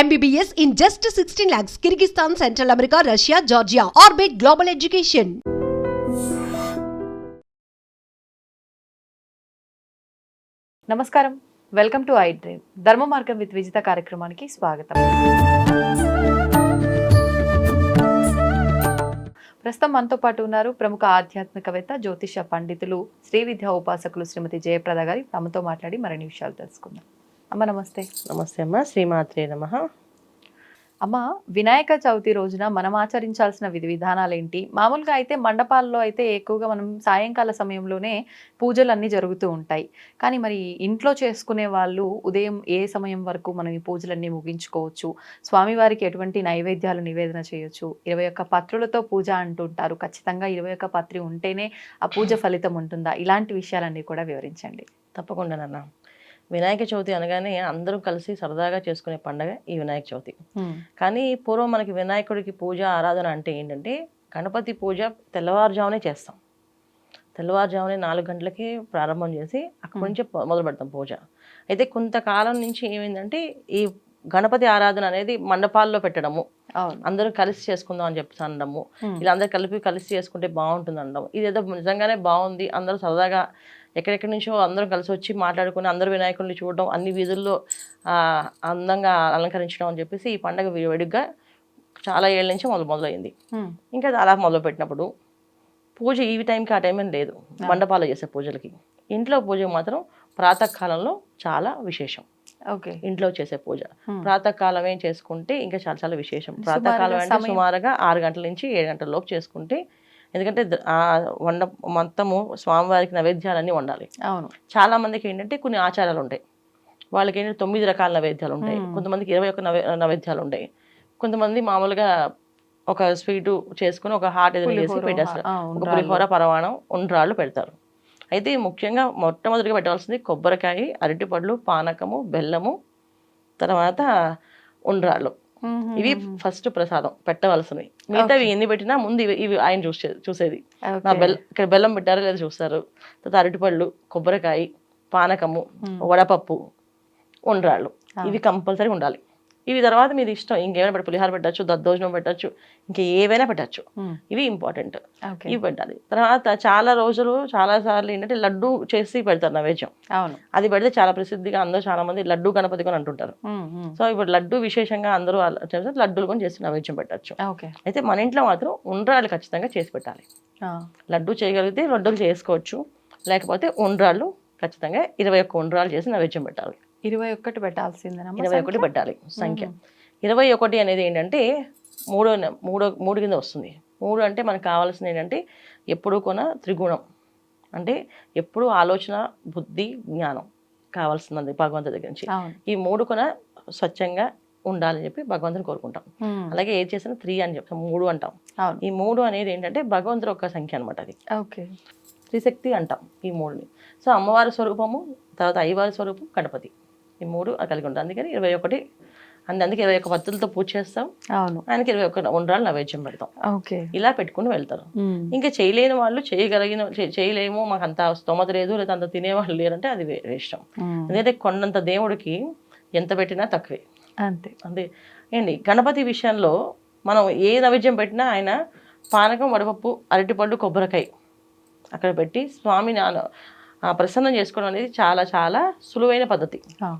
MBBS in just 16 lakhs, Kyrgyzstan central America Russia Georgia Orbit global education నమస్కారం. Welcome to I Dream Dharma Margam with Vijitha కార్యక్రమానికి స్వాగతం. ప్రస్తుతం మనతో పాటు ఉన్నారు ప్రముఖ ఆధ్యాత్మికవేత్త జ్యోతిష పండితులు శ్రీ విద్యా ఉపాసకులు శ్రీమతి జయప్రద గారి. తమతో మాట్లాడి మరిన్ని విషయాలు తెలుసుకుందాం. అమ్మ నమస్తే. నమస్తే అమ్మ శ్రీమాత్రే నమ. అమ్మ వినాయక చవితి రోజున మనం ఆచరించాల్సిన విధి విధానాలు ఏంటి? మామూలుగా అయితే మండపాల్లో అయితే ఎక్కువగా మనం సాయంకాల సమయంలోనే పూజలు అన్నీ జరుగుతూ ఉంటాయి. కానీ మరి ఇంట్లో చేసుకునే వాళ్ళు ఉదయం ఏ సమయం వరకు మనం ఈ పూజలన్నీ ముగించుకోవచ్చు? స్వామివారికి ఎటువంటి నైవేద్యాలు నివేదన చేయొచ్చు? ఇరవై ఒక్క పత్రులతో పూజ అంటుంటారు ఖచ్చితంగా ఇరవై ఒక్క పత్రి ఉంటేనే ఆ పూజ ఫలితం ఉంటుందా? ఇలాంటి విషయాలన్నీ కూడా వివరించండి. తప్పకుండా నాన్న. వినాయక చవితి అనగానే అందరూ కలిసి సరదాగా చేసుకునే పండగ ఈ వినాయక చవితి. కానీ పూర్వం మనకి వినాయకుడికి పూజ ఆరాధన అంటే ఏంటంటే గణపతి పూజ తెల్లవారుజామునే చేస్తాం. తెల్లవారుజామునే నాలుగు గంటలకి ప్రారంభం చేసి అక్కడి నుంచి మొదలు పెడతాం పూజ. అయితే కొంతకాలం నుంచి ఏమైందంటే ఈ గణపతి ఆరాధన అనేది మండపాల్లో పెట్టడము. అందరూ కలిసి చేసుకుందాం అని చెప్పి అనడము. ఇలా అందరు కలిపి కలిసి చేసుకుంటే బాగుంటుంది అనడం. ఇదేదో నిజంగానే బాగుంది. అందరూ సరదాగా ఎక్కడెక్కడి నుంచో అందరూ కలిసి వచ్చి మాట్లాడుకుని అందరూ వినాయకుడిని చూడడం అన్ని వీధుల్లో అందంగా అలంకరించడం అని చెప్పేసి ఈ పండగ వేడుగ్గా చాలా ఏళ్ళ నుంచి మొదలు మొదలైంది. ఇంకా అలా మొదలు పెట్టినప్పుడు పూజ ఈ టైంకి ఆ టైం అని లేదు. మండపాలు చేసే పూజలకి. ఇంట్లో పూజ మాత్రం ప్రాతకాలంలో చాలా విశేషం. ఓకే. ఇంట్లో చేసే పూజ. Hmm. ప్రాతకాలమే చేసుకుంటే ఇంకా చాలా చాలా విశేషం. ప్రాతకాలం అంటే? సుమారుగా ఆరు గంటల నుంచి ఏడు గంటల లోపు చేసుకుంటే ఎందుకంటే ఆ వండ మొత్తము స్వామివారికి నైవేద్యాలన్నీ వండాలి. అవును. చాలా మందికి ఏంటంటే కొన్ని ఆచారాలు ఉంటాయి వాళ్ళకి ఏంటంటే తొమ్మిది రకాల నైవేద్యాలు ఉంటాయి. కొంతమందికి ఇరవై ఒక్క నైవే నైవేద్యాలు ఉంటాయి కొంతమంది మామూలుగా ఒక స్వీటు చేసుకుని ఒక హాట్ ఏదైనా చేసి పెట్టేస్తారు. ఒక. పులిహోర పరవాణం ఉండ్రాళ్ళు పెడతారు. అయితే ముఖ్యంగా మొట్టమొదటిగా పెట్టవలసింది కొబ్బరికాయ అరటిపళ్ళు పానకము బెల్లము తర్వాత ఉండ్రాళ్ళు. ఇవి. ఫస్ట్ ప్రసాదం పెట్టవలసినవి మిగతావి ఎన్ని పెట్టినా ముందు ఇవి ఇవి ఆయన చూసే చూసేది నా. బెల్ ఇక్కడ బెల్లం పెట్టారో లేదో చూస్తారు తర్వాత అరటిపళ్ళు కొబ్బరికాయ పానకము. వడపప్పు ఉండ్రాళ్ళు. ఇవి కంపల్సరీ ఉండాలి ఇవి తర్వాత మీరు ఇష్టం ఇంకేమైనా పెట్ట పులిహార పెట్టచ్చు దద్దోజనం పెట్టచ్చు ఇంకా ఏవైనా పెట్టచ్చు. ఇవి ఇంపార్టెంట్ ఇవి పెట్టాలి. తర్వాత చాలా రోజులు చాలా సార్లు ఏంటంటే లడ్డు చేసి పెడతారు నైవేద్యం. అవును. అది పెడితే చాలా ప్రసిద్ధిగా అందరూ చాలా మంది లడ్డు గణపతి కొని అంటుంటారు. సో ఇప్పుడు లడ్డు విశేషంగా అందరూ లడ్డూలు కొని చేసి నైవేద్యం పెట్టచ్చు. ఓకే. అయితే మన ఇంట్లో మాత్రం ఉండ్రాళ్ళు ఖచ్చితంగా చేసి పెట్టాలి. లడ్డు చేయగలిగితే లడ్డూలు చేసుకోవచ్చు. లేకపోతే ఉండ్రాళ్ళు ఖచ్చితంగా ఇరవై ఒక్క ఉండ్రాలు చేసి నైవేద్యం పెట్టాలి. ఇరవై ఒక్కటి పెట్టాల్సిందేనమ్మా ఇరవై ఒకటి? పెట్టాలి సంఖ్య. ఇరవై ఒకటి అనేది ఏంటంటే మూడో మూడో మూడు కింద వస్తుంది. మూడు అంటే మనకు కావాల్సింది ఏంటంటే ఎప్పుడూ కొన త్రిగుణం. అంటే ఎప్పుడు ఆలోచన బుద్ధి జ్ఞానం కావాల్సింది భగవంతుడి దగ్గర నుంచి. ఈ మూడు కొన స్వచ్ఛంగా ఉండాలని చెప్పి భగవంతుని కోరుకుంటాం. అలాగే ఏది చేసినా త్రీ అని చెప్తాం మూడు అంటాం. ఈ మూడు అనేది ఏంటంటే భగవంతుడు ఒక సంఖ్య అనమాట అది. ఓకే. త్రిశక్తి అంటాం ఈ మూడుని. సో అమ్మవారి స్వరూపము తర్వాత అయ్యవారి స్వరూపం గణపతి. ఈ మూడు కలిగి ఉంటాం. అందుకని ఇరవై ఒకటి అందు అందుకే ఇరవై ఒక్క పత్తులతో పూజ చేస్తాం. అవును. ఆయనకి ఇరవై ఒక్క ఉండ్రాలు నైవేద్యం పెడతాం. ఓకే. ఇలా పెట్టుకుని వెళ్తారు. ఇంకా చేయలేని వాళ్ళు చేయగలిగిన చేయలేము మాకు అంత స్తోమత లేదు లేదా అంత తినేవాళ్ళు లేరంటే అది వేరే ఇష్టం ఎందుకంటే కొన్నంత దేవుడికి ఎంత పెట్టినా తక్కువే. అంతే. అంతే. ఏంటి గణపతి విషయంలో మనం ఏ నైవేద్యం పెట్టినా ఆయన పానకం వడపప్పు అరటిపళ్ళు కొబ్బరికాయ అక్కడ పెట్టి స్వామిని ఆన- ఆ ప్రసన్నం చేసుకోవడం అనేది చాలా చాలా సులువైన పద్ధతి.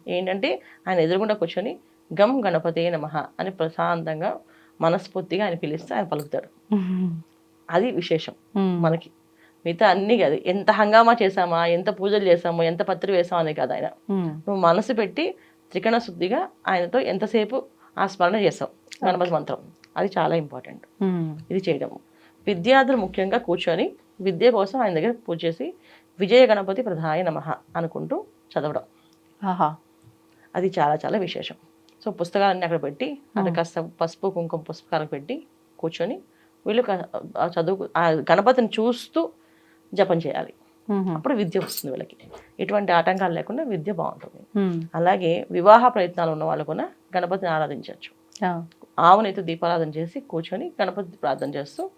ఏంటంటే ఆయన ఎదురుగుండా కూర్చొని గం గణపతే నమః అని ప్రశాంతంగా మనస్ఫూర్తిగా ఆయన పిలిస్తే ఆయన పలుకుతాడు. అది విశేషం మనకి. మిగతా అన్నీ కాదు. ఎంత హంగామా చేసామా ఎంత పూజలు చేసామో ఎంత పత్రి వేసామో అనే కాదు ఆయన. నువ్వు మనసు పెట్టి త్రికణ శుద్ధిగా ఆయనతో ఎంతసేపు ఆ స్మరణ చేస్తావు? గణపతి మంత్రం. అది చాలా ఇంపార్టెంట్. ఇది చేయడం విద్యార్థులు ముఖ్యంగా కూర్చొని విద్య కోసం ఆయన దగ్గర పూజ చేసి విజయ గణపతి ప్రధాయ నమః అనుకుంటూ చదవడం. ఆహా. అది చాలా చాలా విశేషం. సో పుస్తకాలన్నీ అక్కడ పెట్టి అక్కడ కాస్త పసుపు కుంకుమ పుస్తకాలకు పెట్టి కూర్చొని వీళ్ళు చదువు ఆ గణపతిని చూస్తూ జపం చేయాలి. అప్పుడు విద్య వస్తుంది వీళ్ళకి. ఎటువంటి ఆటంకాలు లేకుండా విద్య బాగుంటుంది. అలాగే వివాహ ప్రయత్నాలు ఉన్న వాళ్ళు కూడా గణపతిని ఆరాధించవచ్చు. ఆవునైతే దీపారాధన చేసి కూర్చొని గణపతి ప్రార్థన చేస్తూ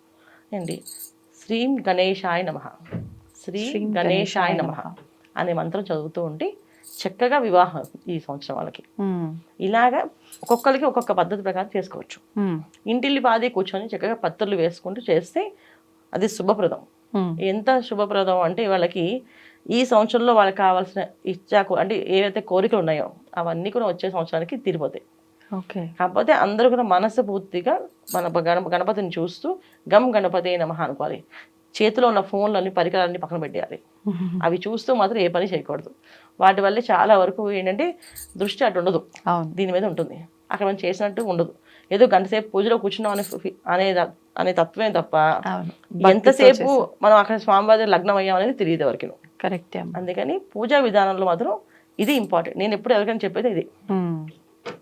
ఏంటి? శ్రీం గణేశాయ నమ. శ్రీ గణేశాయ నమ. అనే మంత్రం చదువుతూ ఉంటే చక్కగా వివాహం ఈ సంవత్సరం వాళ్ళకి. ఇలాగా ఒక్కొక్కరికి ఒక్కొక్క పద్ధతి ప్రకారం చేసుకోవచ్చు. ఇంటిల్లి పాది కూర్చొని చక్కగా పత్రులు వేసుకుంటూ చేస్తే అది శుభప్రదం. ఎంత శుభప్రదం అంటే వాళ్ళకి ఈ సంవత్సరంలో వాళ్ళకి కావాల్సిన ఇచ్చాకు అంటే ఏవైతే కోరికలు ఉన్నాయో అవన్నీ కూడా వచ్చే సంవత్సరానికి తీరిపోతాయి. కాకపోతే అందరూ కూడా మనసు పూర్తిగా మన గణప గణపతిని చూస్తూ గమ్ గణపతి నమః అనుకోవాలి. చేతిలో ఉన్న ఫోన్లన్నీ పరికరాలన్నీ పక్కన పెట్టేయాలి. అవి చూస్తూ మాత్రం ఏ పని చేయకూడదు. వాటి వల్ల చాలా వరకు ఏంటంటే దృష్టి అటు ఉండదు. దీని మీద ఉంటుంది. అక్కడ మనం చేసినట్టు ఉండదు. ఏదో గంట సేపు పూజలో కూర్చున్నాం అనే అనే అనే తత్వమే తప్ప ఎంతసేపు మనం అక్కడ స్వామివారి లగ్నం అయ్యాం అనేది తెలియదు ఎవరికి. కరెక్ట్ అందుకని పూజా విధానంలో మాత్రం ఇది ఇంపార్టెంట్. నేను ఎప్పుడు ఎవరికైనా చెప్పేది ఇది.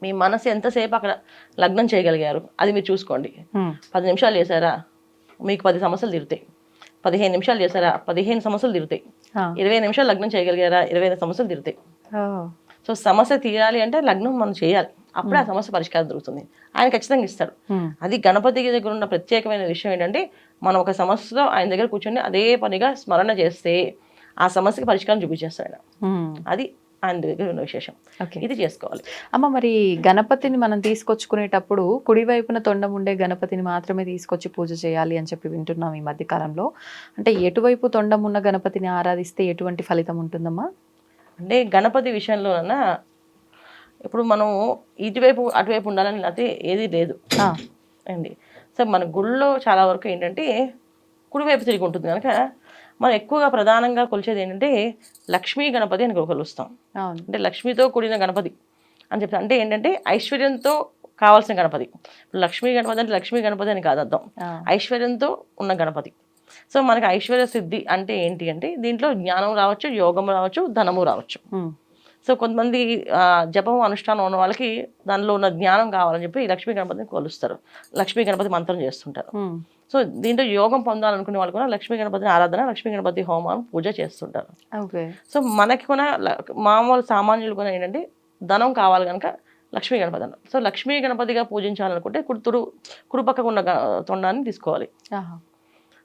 మీ మనసు ఎంతసేపు అక్కడ లగ్నం చేయగలిగారు అది మీరు చూసుకోండి. పది నిమిషాలు చేశారా? మీకు పది సమస్యలు తిరుతాయి. పదిహేను నిమిషాలు చేశారా? పదిహేను సమస్యలు తిరుతాయి ఆ, ఇరవై నిమిషాలు లగ్నం చేయగలిగారా? ఇరవై సమస్యలు తిరుతాయి ఓ, సో సమస్య తీరాలి అంటే లగ్నం మనం చేయాలి. అప్పుడే ఆ సమస్య పరిష్కారం దొరుకుతుంది. ఆయన ఖచ్చితంగా ఇస్తాడు. అది గణపతి దగ్గర ఉన్న ప్రత్యేకమైన విషయం ఏంటంటే మనం ఒక సమస్యతో ఆయన దగ్గర కూర్చొని అదే పనిగా స్మరణ చేస్తే ఆ సమస్యకి పరిష్కారం చూపించేస్తాడు ఆయన. అది ఉన్న విశేషం. ఓకే. ఇది చేసుకోవాలి. అమ్మ మరి గణపతిని మనం తీసుకొచ్చుకునేటప్పుడు కుడివైపున తొండం ఉండే గణపతిని మాత్రమే తీసుకొచ్చి పూజ చేయాలి అని చెప్పి వింటున్నాం ఈ మధ్య కాలంలో. అంటే ఎటువైపు తొండం ఉన్న గణపతిని ఆరాధిస్తే ఎటువంటి ఫలితం ఉంటుందమ్మా? అంటే గణపతి విషయంలోనన్నా ఇప్పుడు మనం ఇటువైపు అటువైపు ఉండాలని లేకపోతే ఏది లేదు. అండి. సో మన గుళ్ళో చాలా వరకు ఏంటంటే కుడివైపు తిరిగి ఉంటుంది కనుక మనం ఎక్కువగా ప్రధానంగా కొలిచేది ఏంటంటే లక్ష్మీ గణపతి అని కొలుస్తాం. అంటే లక్ష్మితో కూడిన గణపతి అని చెప్తాను అంటే ఏంటంటే ఐశ్వర్యంతో కావాల్సిన గణపతి. లక్ష్మీ గణపతి అంటే లక్ష్మీ గణపతి అని కాదు అర్థం. ఐశ్వర్యంతో ఉన్న గణపతి. సో మనకి ఐశ్వర్య సిద్ధి అంటే ఏంటి అంటే దీంట్లో జ్ఞానం రావచ్చు యోగం రావచ్చు ధనము రావచ్చు. సో కొంతమంది జపం అనుష్ఠానం ఉన్న వాళ్ళకి దానిలో ఉన్న జ్ఞానం కావాలని చెప్పి లక్ష్మీ గణపతిని కొలుస్తారు. లక్ష్మీ గణపతి మంత్రం చేస్తుంటారు. సో దీంట్లో యోగం పొందాలనుకునే వాళ్ళు కూడా లక్ష్మీ గణపతిని ఆరాధన లక్ష్మీ గణపతి హోమం పూజ చేస్తుంటారు. ఓకే. సో మనకి కూడా మామూలు సామాన్యులు కూడా ఏంటంటే ధనం కావాలి కనుక లక్ష్మీ గణపతి అన్నారు సో లక్ష్మీ గణపతిగా పూజించాలనుకుంటే కుడి తుడు కుడి పక్కకు ఉన్న తొండాన్ని తీసుకోవాలి.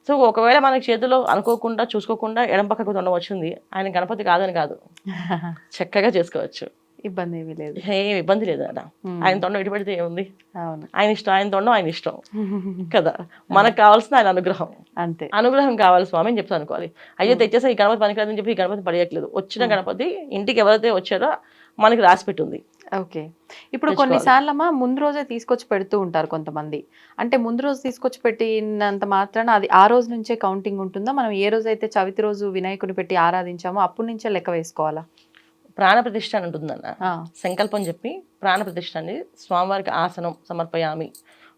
సో ఒకవేళ మనకి చేతిలో అనుకోకుండా చూసుకోకుండా ఎడం పక్కకు తొండం వచ్చింది ఆయన గణపతి కాదని కాదు. చక్కగా చేసుకోవచ్చు. ఇబ్బంది ఏమీ లేదు. ఏం ఇబ్బంది లేదు ఉమ్, ఆయన తొండం ఇటు పెడితే ఏముంది? అవును. ఆయన ఇష్టం ఆయన తొండం ఆయన ఇష్టం. కదా? మనకు కావాల్సిన ఆయన అనుగ్రహం. అంతే. అనుగ్రహం కావాలి స్వామి అని చెప్తాను అనుకోవాలి. అయ్యో తెచ్చేసా ఈ గణపతి పనికిరాదని చెప్పి ఈ గణపతి పడేయట్లేదు. వచ్చిన గణపతి ఇంటికి ఎవరైతే వచ్చారో మనకి రాసి పెట్టుంది. ఓకే. ఇప్పుడు. కొన్నిసార్లు అమ్మా ముందు రోజే తీసుకొచ్చి పెడుతూ ఉంటారు కొంతమంది. అంటే ముందు రోజు తీసుకొచ్చి పెట్టినంత మాత్రాన అది ఆ రోజు నుంచే కౌంటింగ్ ఉంటుందా? మనం ఏ రోజు అయితే చవితి రోజు వినాయకుని పెట్టి ఆరాధించామో అప్పటి నుంచే లెక్క వేసుకోవాలా? ప్రాణ ప్రతిష్ఠ అని ఉంటుందన్న. సంకల్పం చెప్పి ప్రాణ ప్రతిష్ఠ అనేది స్వామివారికి ఆసనం సమర్పయామి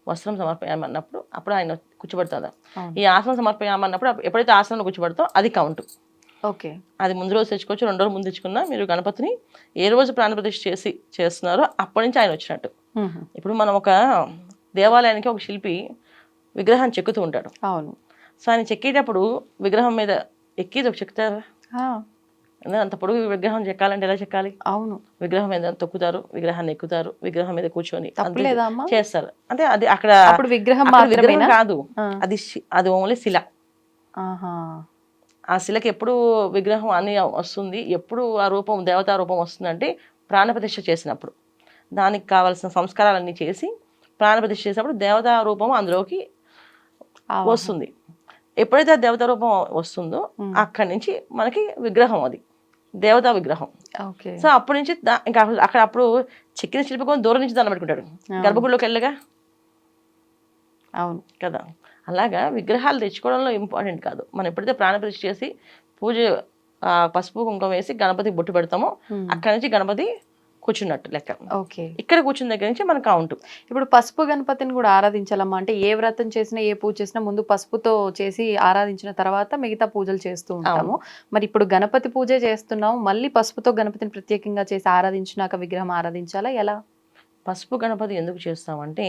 వస్త్రం సమర్పయామి అన్నప్పుడు అప్పుడు ఆయన కూర్చోబెడతాడు. ఈ ఆసనం సమర్పయామి అన్నప్పుడు ఎప్పుడైతే ఆసనంలో కూర్చోబెడతో అది కౌంట్. ఓకే. అది ముందు రోజు తెచ్చుకోవచ్చు రెండో రోజు ముందు తెచ్చుకున్నా మీరు గణపతిని ఏ రోజు ప్రాణ ప్రతిష్ఠ చేసి చేస్తున్నారో అప్పటి నుంచి ఆయన వచ్చినట్టు. ఇప్పుడు మనం ఒక దేవాలయానికి ఒక శిల్పి విగ్రహాన్ని చెక్కుతూ ఉంటాడు. అవును. సో ఆయన చెక్కేటప్పుడు విగ్రహం మీద ఎక్కి చెక్కుతారా? ఎందుకంటే అంత పొడుగు విగ్రహం చెక్కాలంటే ఎలా చెక్కాలి? అవును. విగ్రహం మీద తొక్కుతారు విగ్రహాన్ని ఎక్కుతారు విగ్రహం మీద కూర్చొని చేస్తారు. అంటే అది అక్కడ అప్పుడు విగ్రహం విగ్రహం కాదు. అది అది ఓన్లీ శిల. ఆ శిలకి ఎప్పుడు విగ్రహం అని వస్తుంది ఎప్పుడు ఆ రూపం దేవతా రూపం వస్తుందంటే ప్రాణప్రతిష్ఠ చేసినప్పుడు. దానికి కావాల్సిన సంస్కారాలన్నీ చేసి ప్రాణప్రతిష్ఠ చేసినప్పుడు దేవతా రూపం అందులోకి వస్తుంది. ఎప్పుడైతే ఆ దేవతా రూపం వస్తుందో. అక్కడి నుంచి మనకి విగ్రహం అది. దేవతా విగ్రహం. సో అప్పటి నుంచి ఇంకా అక్కడ అప్పుడు చెక్కిన శిల్పి కొంచెం దూరం నుంచి దండం పెట్టుకుంటాడు. గర్భగుడిలోకి వెళ్ళగా? అవును. కదా? అలాగా విగ్రహాలు తెచ్చుకోవడంలో ఇంపార్టెంట్ కాదు. మనం ఎప్పుడైతే ప్రాణప్రతిష్ఠ చేసి పూజ పసుపు కుంకుమ వేసి గణపతికి బొట్టు పెడతామో. అక్కడి నుంచి గణపతి కూర్చున్నట్టు లెక్క. ఓకే. ఇక్కడ కూర్చున్న దగ్గర నుంచి మన కౌంట్ ఇప్పుడు పసుపు గణపతిని కూడా ఆరాధించాలమ్మా. అంటే ఏ వ్రతం చేసినా ఏ పూజ చేసినా ముందు పసుపుతో చేసి ఆరాధించిన తర్వాత మిగతా పూజలు చేస్తూ ఉంటాము. మరి ఇప్పుడు గణపతి పూజే చేస్తున్నాము. మళ్ళీ పసుపుతో గణపతిని ప్రత్యేకంగా చేసి ఆరాధించినాక విగ్రహం ఆరాధించాలా? ఎలా? పసుపు గణపతి ఎందుకు చేస్తామంటే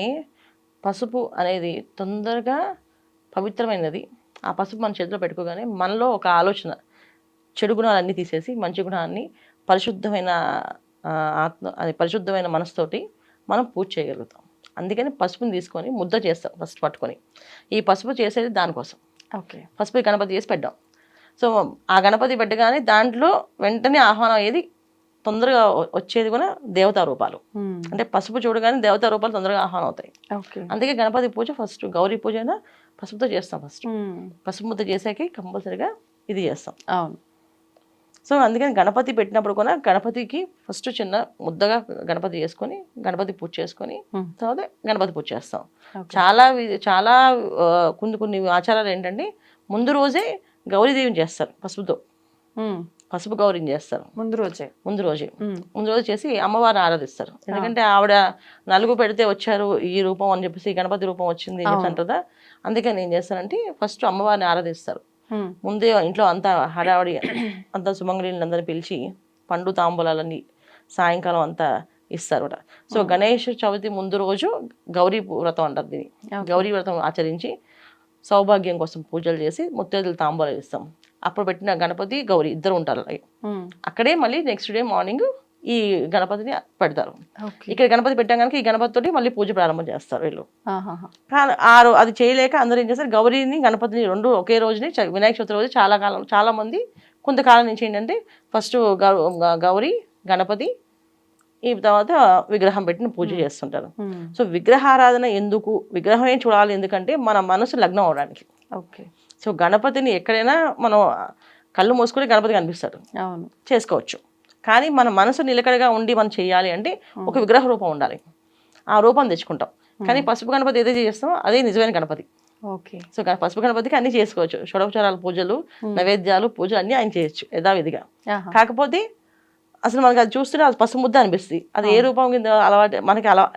పసుపు అనేది తొందరగా పవిత్రమైనది. ఆ పసుపు మన చేతిలో పెట్టుకోగానే మనలో ఒక ఆలోచన. చెడు గుణాలన్నీ తీసేసి మంచి గుణాన్ని పరిశుద్ధమైన ఆత్మ అది పరిశుద్ధమైన మనసుతోటి మనం పూజ చేయగలుగుతాం. అందుకని పసుపుని తీసుకొని ముద్ద చేస్తాం ఫస్ట్ పట్టుకొని. ఈ పసుపు చేసేది దానికోసం. ఓకే. పసుపు గణపతి చేసి పెట్టాం సో ఆ గణపతి పెట్టగానే దాంట్లో వెంటనే ఆహ్వానం అయ్యేది తొందరగా వచ్చేది కూడా దేవతా రూపాలు. అంటే పసుపు చూడగానే దేవతా రూపాలు తొందరగా ఆహ్వానం అవుతాయి. ఓకే. అందుకే గణపతి పూజ ఫస్ట్ గౌరీ పూజ అయినా పసుపుతో చేస్తాం ఫస్ట్. పసుపు ముద్ద చేసాక కంపల్సరీగా ఇది చేస్తాం. అవును. సో అందుకని గణపతి పెట్టినప్పుడు కూడా గణపతికి ఫస్ట్ చిన్న ముద్దగా గణపతి చేసుకొని గణపతి పూజ చేసుకొని Hmm. తర్వాత గణపతి పూజ చేస్తాం. చాలా చాలా కొన్ని కొన్ని ఆచారాలు ఏంటంటే ముందు రోజే గౌరీదేవిని చేస్తారు పసుపుతో. ఉమ్. పసుపు గౌరీని చేస్తారు. ముందు రోజే. ముందు రోజే. ఉమ్. ముందు రోజు చేసి అమ్మవారిని ఆరాధిస్తారు. ఎందుకంటే ఆవిడ నలుగు పెడితే వచ్చారు ఈ రూపం అని చెప్పేసి గణపతి రూపం వచ్చింది అంటారా అందుకని ఏం చేస్తారంటే ఫస్ట్ అమ్మవారిని ఆరాధిస్తారు. ముందే ఇంట్లో అంతా హడావడి అంతా సుమంగళీలను అందరిని పిలిచి పండు తాంబూలాలన్నీ సాయంకాలం అంతా ఇస్తారు సో గణేష్ చవితి ముందు రోజు గౌరీ వ్రతం అంటారు దీన్ని. గౌరీ వ్రతం ఆచరించి సౌభాగ్యం కోసం పూజలు చేసి ముత్తైదులు తాంబూలాలు ఇస్తాం. అప్పుడు పెట్టిన గణపతి గౌరీ ఇద్దరు ఉంటారు అలాగే. అక్కడే మళ్ళీ నెక్స్ట్ డే మార్నింగ్ ఈ గణపతిని పెడతారు. ఇక్కడ గణపతి పెట్టాం కనుక ఈ గణపతి తోటి మళ్ళీ పూజ ప్రారంభం చేస్తారు వీళ్ళు. ఆహాహా. కానీ ఆ రో- అది చేయలేక అందరూ ఏం చేస్తారు గౌరీని గణపతిని రెండు ఒకే రోజుని వినాయక చవితి రోజు చాలా కాలం చాలా మంది కొంతకాలం నుంచి ఏంటంటే ఫస్ట్ గౌరీ గణపతి ఈ తర్వాత విగ్రహం పెట్టిన పూజ చేస్తుంటారు. సో విగ్రహారాధన ఎందుకు విగ్రహమే చూడాలి ఎందుకంటే మన మనసు లగ్నం అవడానికి. ఓకే. సో గణపతిని ఎక్కడైనా మనం కళ్ళు మూసుకొని గణపతి కనిపిస్తాడు. అవును. చేసుకోవచ్చు. కానీ మన మనసు నిలకడగా ఉండి మనం చేయాలి అంటే ఒక విగ్రహ రూపం ఉండాలి. ఆ రూపం తెచ్చుకుంటాం. కానీ పసుపు గణపతి ఏదైతే చేస్తామో అదే నిజమైన గణపతి. ఓకే. సో పసుపు గణపతికి అన్ని చేసుకోవచ్చు. షోడోపచారాల పూజలు నైవేద్యాలు పూజలు అన్ని ఆయన చేయొచ్చు యథావిధిగా. కాకపోతే అసలు మనకి అది చూస్తూనే అది పసుపు ముద్ద అనిపిస్తుంది. అది ఏ రూపం కింద అలవాటు మనకి అలా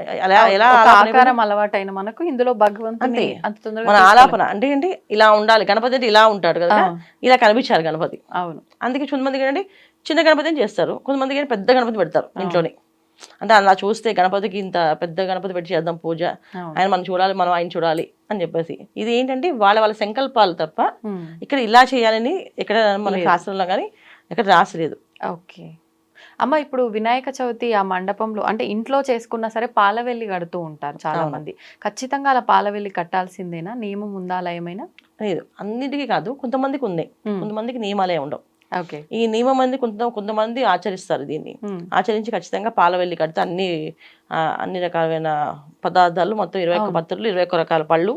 ఎలా ఆకారం అలవాటైన మనకు ఇందులో భగవంతుని మన. ఆలాపన. అంటే ఏంటి? ఇలా ఉండాలి. గణపతి అంటే ఇలా ఉంటాడు కదా. ఇలా కనిపించాలి గణపతి. అవును. అందుకే కొంతమంది ఏంటంటే చిన్న గణపతిని చేస్తారు. కొంతమంది ఏంటి పెద్ద గణపతి పెడతారు ఇంట్లోనే. అంటే అలా చూస్తే గణపతికి ఇంత పెద్ద గణపతి పెట్టి చేద్దాం పూజ. ఆయన మనం చూడాలి మనం ఆయన చూడాలి అని చెప్పేసి. ఇది ఏంటంటే వాళ్ళ వాళ్ళ సంకల్పాలు తప్ప. ఇక్కడ ఇలా చేయాలని ఎక్కడ మన శాస్త్రంలో కానీ ఎక్కడ రాసలేదు. ఓకే. అమ్మ ఇప్పుడు వినాయక చవితి ఆ మండపంలో అంటే ఇంట్లో చేసుకున్నా సరే పాలవెల్లి కడుతూ ఉంటారు చాలా మంది ఖచ్చితంగా అలా పాలవెల్లి కట్టాల్సిందేనా? నియమం ఉందా అలా ఏమైనా లేదు. అన్నిటికీ కాదు. కొంతమందికి ఉమ్. కొంతమందికి నియమాలే ఉండవు. ఈ నియమం మంది కొంత కొంతమంది ఆచరిస్తారు దీన్ని. ఆచరించి ఖచ్చితంగా పాలవెల్లి కడితే అన్ని అన్ని రకాలైన పదార్థాలు మొత్తం ఇరవై ఒక్క పత్రులు ఇరవై ఒక్క రకాల పళ్ళు.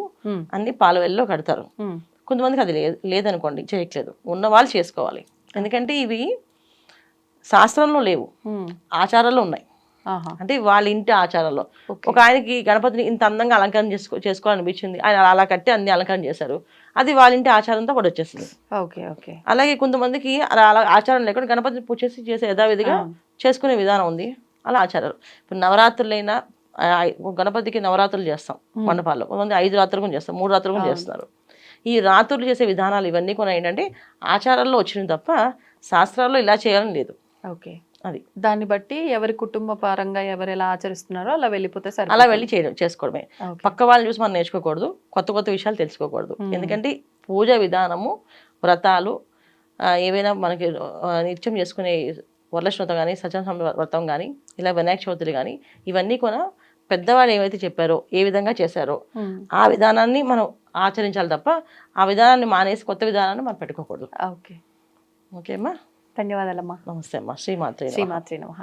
అన్ని పాలవెల్లిలో కడతారు. ఉమ్. కొంతమందికి అది లేదు లేదనుకోండి చేయట్లేదు. ఉన్న వాళ్ళు చేసుకోవాలి. ఎందుకంటే ఇవి శాస్త్రంలో లేవు. ఉమ్. ఆచారాల్లో ఉన్నాయి. అంటే వాళ్ళ ఇంటి ఆచారాల్లో. ఒక ఆయనకి గణపతిని ఇంత అందంగా అలంకరణ చేసుకో చేసుకోవాలనిపించింది. ఆయన అలా కట్టి అన్ని అలంకరణ చేశారు. అది వాళ్ళ ఇంటి ఆచారంతో కూడా వచ్చేస్తుంది. Okay okay. అలాగే కొంతమందికి అలా అలా ఆచారం లేకుండా గణపతిని పూజ చేసి చేసే యథావిధిగా చేసుకునే విధానం ఉంది. అలా ఆచారాలు. ఇప్పుడు నవరాత్రులైనా గణపతికి నవరాత్రులు చేస్తాం మండపాల్లో. కొంతమంది ఐదు రాత్రులు కూడా చేస్తాం మూడు రాత్రులు కూడా చేస్తున్నారు. ఈ రాత్రులు చేసే విధానాలు ఇవన్నీ కూడా ఏంటంటే ఆచారాల్లో వచ్చినవి తప్ప శాస్త్రాల్లో ఇలా చేయాలని లేదు. ఓకే. అది. దాన్ని బట్టి ఎవరి కుటుంబ పరంగా ఎవరు ఎలా ఆచరిస్తున్నారో అలా వెళ్ళిపోతే సరే అలా వెళ్ళి చేయడం చేసుకోవడమే. పక్క వాళ్ళని చూసి మనం నేర్చుకోకూడదు కొత్త కొత్త విషయాలు తెలుసుకోకూడదు. ఎందుకంటే పూజ విధానము వ్రతాలు ఏవైనా మనకి నిత్యం చేసుకునే వరలక్ష్మి వ్రతం కానీ సత్యనారాయణ వ్రతం కానీ ఇలా వినాయక చవితులు కానీ ఇవన్నీ కూడా పెద్దవాళ్ళు ఏవైతే చెప్పారో ఏ విధంగా చేశారో. ఆ విధానాన్ని మనం ఆచరించాలి తప్ప ఆ విధానాన్ని మానేసి కొత్త విధానాన్ని మనం పెట్టుకోకూడదు. ఓకే. ఓకే అమ్మా. ధన్యవాదాలమ్మా నమస్తే అమ్మా శ్రీమాత్రే. శ్రీమాత్రి నమః